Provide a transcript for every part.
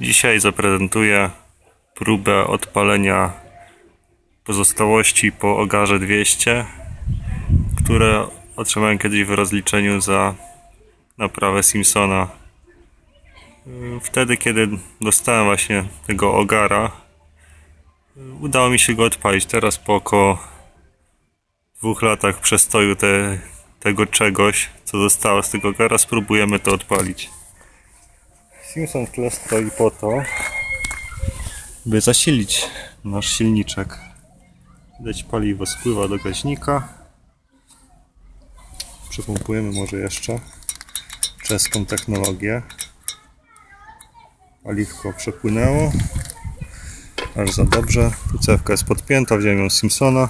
Dzisiaj zaprezentuję próbę odpalenia pozostałości po ogarze 200, które otrzymałem kiedyś w rozliczeniu za naprawę Simpsona. Wtedy, kiedy dostałem właśnie tego ogara, udało mi się go odpalić. Teraz po około dwóch latach przestoju te, tego czegoś, co zostało z tego ogara, spróbujemy to odpalić. Simpson w tle stoi po to, by zasilić nasz silniczek. Widać paliwo spływa do gaźnika. Przepompujemy może jeszcze czeską technologię. Paliwko przepłynęło. Aż za dobrze. Tu cewka jest podpięta, wziąłem ją z Simpsona.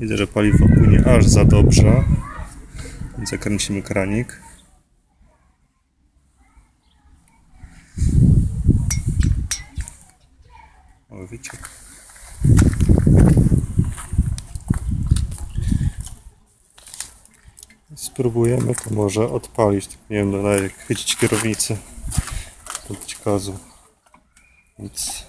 Widzę, że paliwo płynie aż za dobrze. Zakręcimy kranik. Wyciek. Spróbujemy to może odpalić. Nie wiem, no, jak chwycić kierownicę. To być gazu. Więc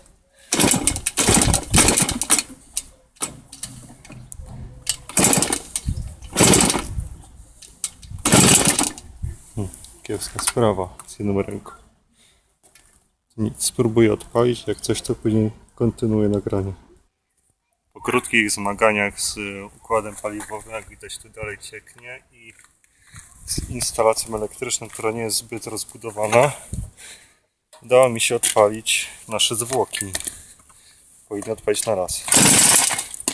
Hmm, sprawa z jedną ręką. Nic, spróbuję odpalić. Jak coś, to później kontynuuję nagranie. Po krótkich zmaganiach z układem paliwowym, jak widać, tu dalej cieknie i z instalacją elektryczną, która nie jest zbyt rozbudowana, udało mi się odpalić nasze zwłoki. Powinny odpalić na raz.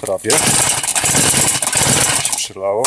Prawie. Się przylało.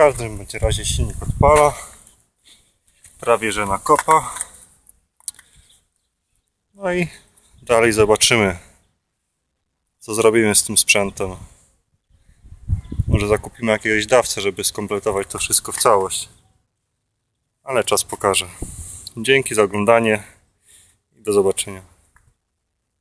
Każdym bądź razie silnik odpala. Prawie że na kopa. No i dalej zobaczymy, co zrobimy z tym sprzętem. Może zakupimy jakiegoś dawcę, żeby skompletować to wszystko w całość. Ale czas pokaże. Dzięki za oglądanie i do zobaczenia.